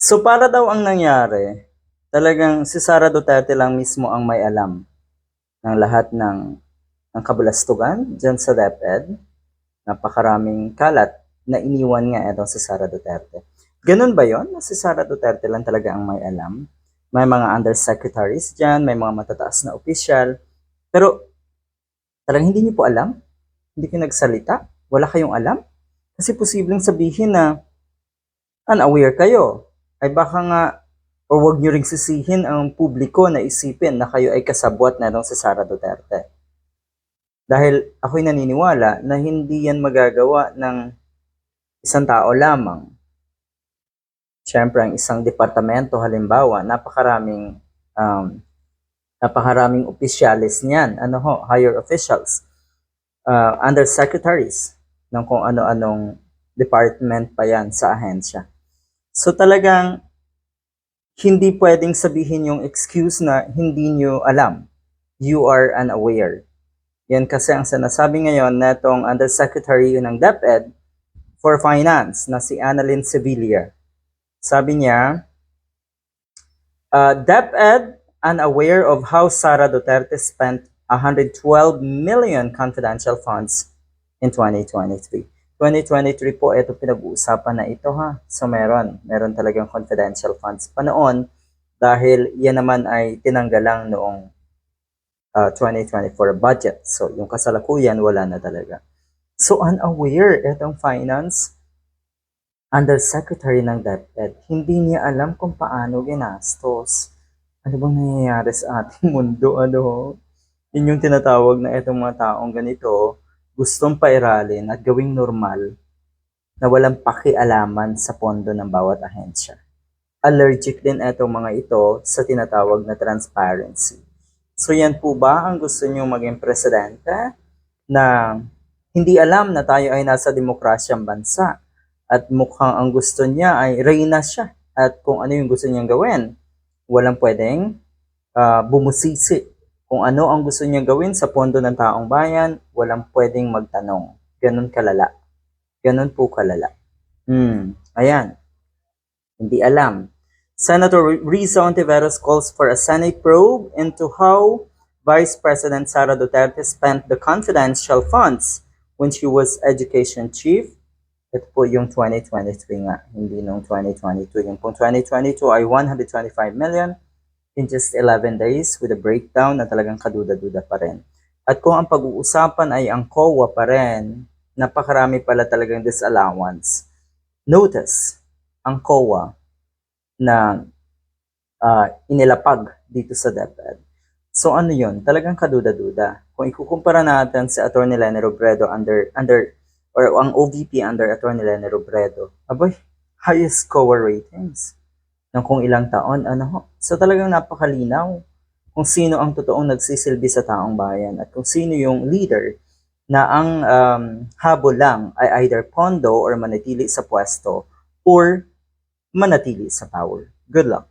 So para daw ang nangyari, talagang si Sara Duterte lang mismo ang may alam ng lahat ng, ng kabalastugan dyan sa DepEd. Napakaraming kalat na iniwan nga ito si Sara Duterte. Ganun ba yon? Si Sara Duterte lang talaga ang may alam? May mga undersecretaries dyan, may mga matataas na opisyal. Pero talagang hindi niyo po alam? Hindi kayo nagsalita? Wala kayong alam? Kasi posibleng sabihin na unaware kayo. Ay baka nga, o wag niyo ring sisihin ang publiko na isipin na kayo ay kasabwat na itong si Sara Duterte. Dahil ako'y naniniwala na hindi yan magagawa ng isang tao lamang. Siyempre, ang isang departamento, halimbawa, napakaraming um, napakaraming opisyalis niyan, ano ho, higher officials, uh, undersecretaries ng kung ano-anong department pa yan sa ahensya. So talagang hindi pwedeng sabihin yung excuse na hindi nyo alam. You are unaware. Yan kasi ang sinasabi ngayon na itong undersecretary ng DepEd for Finance na si Annalyn Sevilla. Sabi niya, uh, DepEd unaware of how Sara Duterte spent 112 million confidential funds in 2023. 2023 po, ito pinag-uusapan na ito ha. So meron, meron talagang confidential funds pa noon dahil yan naman ay tinanggal lang noong uh, 2024 budget. So yung kasalukuyan, wala na talaga. So unaware, itong finance undersecretary ng DepEd, hindi niya alam kung paano ginastos. Ano bang nangyayari sa ating mundo? Ano? Yun yung tinatawag na itong mga taong ganito, gustong pairalin at gawing normal na walang pakialaman sa pondo ng bawat ahensya. Allergic din itong mga ito sa tinatawag na transparency. So yan po ba ang gusto niyo maging presidente na hindi alam na tayo ay nasa demokrasyang bansa at mukhang ang gusto niya ay reyna siya at kung ano yung gusto niyang gawin, walang pwedeng uh, bumusisi kung ano ang gusto niyang gawin sa pondo ng taong bayan, walang pwedeng magtanong. Ganun kalala. Ganun po kalala. Hmm, ayan. Hindi alam. Senator Risa Ontiveros calls for a Senate probe into how Vice President Sara Duterte spent the confidential funds when she was education chief. Ito po yung 2023 nga, hindi nung 2022. Yung pong 2022 ay 125 million in just 11 days with a breakdown na talagang kaduda-duda pa rin. At kung ang pag-uusapan ay ang COA pa rin, napakarami pala talagang disallowance. Notice, ang COA na uh, inilapag dito sa DepEd. So ano yun? Talagang kaduda-duda. Kung ikukumpara natin sa Atty. Lene Robredo under, under or ang OVP under Atty. Lene Robredo, aboy, highest COA ratings ng kung ilang taon, ano ho. So talagang napakalinaw kung sino ang totoong nagsisilbi sa taong bayan at kung sino yung leader na ang um, habol lang ay either pondo or manatili sa pwesto or manatili sa power. Good luck.